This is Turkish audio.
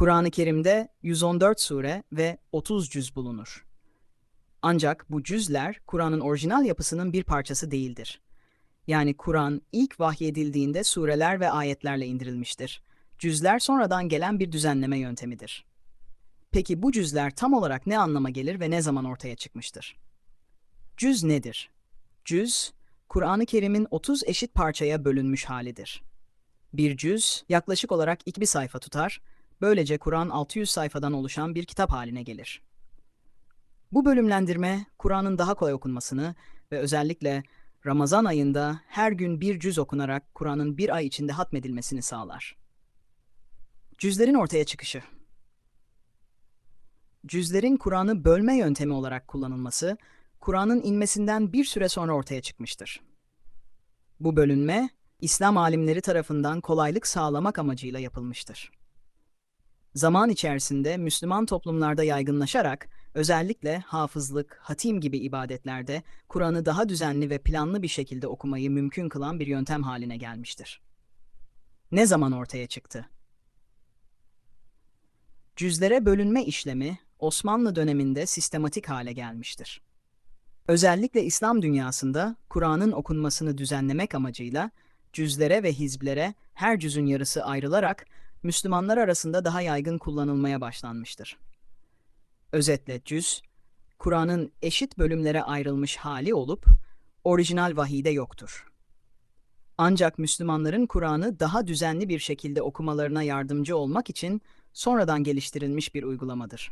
Kur'an-ı Kerim'de 114 sure ve 30 cüz bulunur. Ancak bu cüzler Kur'an'ın orijinal yapısının bir parçası değildir. Yani Kur'an ilk vahyedildiğinde sureler ve ayetlerle indirilmiştir. Cüzler sonradan gelen bir düzenleme yöntemidir. Peki bu cüzler tam olarak ne anlama gelir ve ne zaman ortaya çıkmıştır? Cüz nedir? Cüz, Kur'an-ı Kerim'in 30 eşit parçaya bölünmüş halidir. Bir cüz yaklaşık olarak iki bir sayfa tutar, böylece Kur'an 600 sayfadan oluşan bir kitap haline gelir. Bu bölümlendirme, Kur'an'ın daha kolay okunmasını ve özellikle Ramazan ayında her gün bir cüz okunarak Kur'an'ın bir ay içinde hatmedilmesini sağlar. Cüzlerin ortaya çıkışı Cüzlerin Kur'an'ı bölme yöntemi olarak kullanılması, Kur'an'ın inmesinden bir süre sonra ortaya çıkmıştır. Bu bölünme, İslam alimleri tarafından kolaylık sağlamak amacıyla yapılmıştır. Zaman içerisinde Müslüman toplumlarda yaygınlaşarak, özellikle hafızlık, hatim gibi ibadetlerde Kur'an'ı daha düzenli ve planlı bir şekilde okumayı mümkün kılan bir yöntem haline gelmiştir. Ne zaman ortaya çıktı? Cüzlere bölünme işlemi Osmanlı döneminde sistematik hale gelmiştir. Özellikle İslam dünyasında Kur'an'ın okunmasını düzenlemek amacıyla cüzlere ve hizblere her cüzün yarısı ayrılarak Müslümanlar arasında daha yaygın kullanılmaya başlanmıştır. Özetle cüz, Kur'an'ın eşit bölümlere ayrılmış hali olup orijinal vahide yoktur. Ancak Müslümanların Kur'an'ı daha düzenli bir şekilde okumalarına yardımcı olmak için sonradan geliştirilmiş bir uygulamadır.